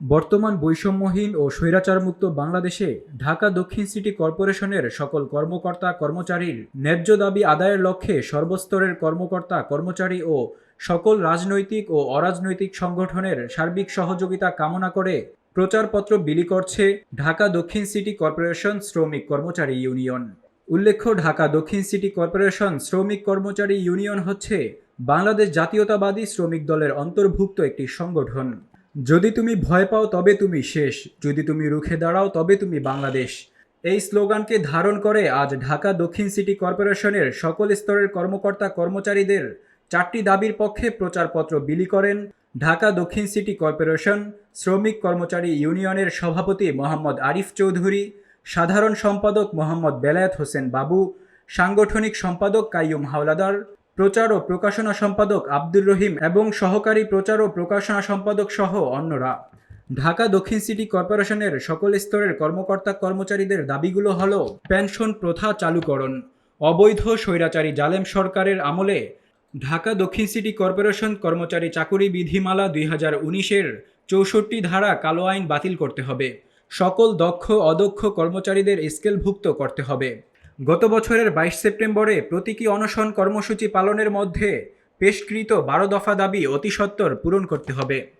বর্তমান বৈষম্যহীন ও স্বৈরাচারমুক্ত বাংলাদেশে ঢাকা দক্ষিণ সিটি কর্পোরেশনের সকল কর্মকর্তা কর্মচারীর ন্যায্য দাবি আদায়ের লক্ষ্যে সর্বস্তরের কর্মকর্তা কর্মচারী ও সকল রাজনৈতিক ও অরাজনৈতিক সংগঠনের সার্বিক সহযোগিতা কামনা করে প্রচারপত্র বিলি করছে ঢাকা দক্ষিণ সিটি কর্পোরেশন শ্রমিক কর্মচারী ইউনিয়ন। উল্লেখ্য, ঢাকা দক্ষিণ সিটি কর্পোরেশন শ্রমিক কর্মচারী ইউনিয়ন হচ্ছে বাংলাদেশ জাতীয়তাবাদী শ্রমিক দলের অন্তর্ভুক্ত একটি সংগঠন। যদি তুমি ভয় পাও তবে তুমি শেষ, যদি তুমি রুখে দাঁড়াও তবে তুমি বাংলাদেশ। এই স্লোগানকে ধারণ করে আজ ঢাকা দক্ষিণ সিটি কর্পোরেশনের সকল স্তরের কর্মকর্তা কর্মচারীদের চারটি দাবির পক্ষে প্রচারপত্র বিলি করেন ঢাকা দক্ষিণ সিটি কর্পোরেশন শ্রমিক কর্মচারী ইউনিয়নের সভাপতি মোহাম্মদ আরিফ চৌধুরী, সাধারণ সম্পাদক মোহাম্মদ বেলায়েত হোসেন বাবু, সাংগঠনিক সম্পাদক কাইয়ুম হাওলাদার প্রচার ও প্রকাশনা সম্পাদক আব্দুর রহিম এবং সহকারী প্রচার ও প্রকাশনা সম্পাদক সহ অন্যরা। ঢাকা দক্ষিণ সিটি কর্পোরেশনের সকল স্তরের কর্মকর্তা কর্মচারীদের দাবিগুলো হল পেনশন প্রথা চালুকরণ অবৈধ স্বৈরাচারী জালেম সরকারের আমলে ঢাকা দক্ষিণ সিটি কর্পোরেশন কর্মচারী চাকুরি বিধিমালা দুই হাজার উনিশের চৌষট্টি ধারা কালো আইন বাতিল করতে হবে। সকল দক্ষ, অদক্ষ কর্মচারীদের স্কেলভুক্ত করতে হবে। গত বছরের বাইশ সেপ্টেম্বরে প্রতীকী অনশন কর্মসূচি পালনের মধ্যে পেশকৃত বারো দফা দাবি অতিসত্বর পূরণ করতে হবে।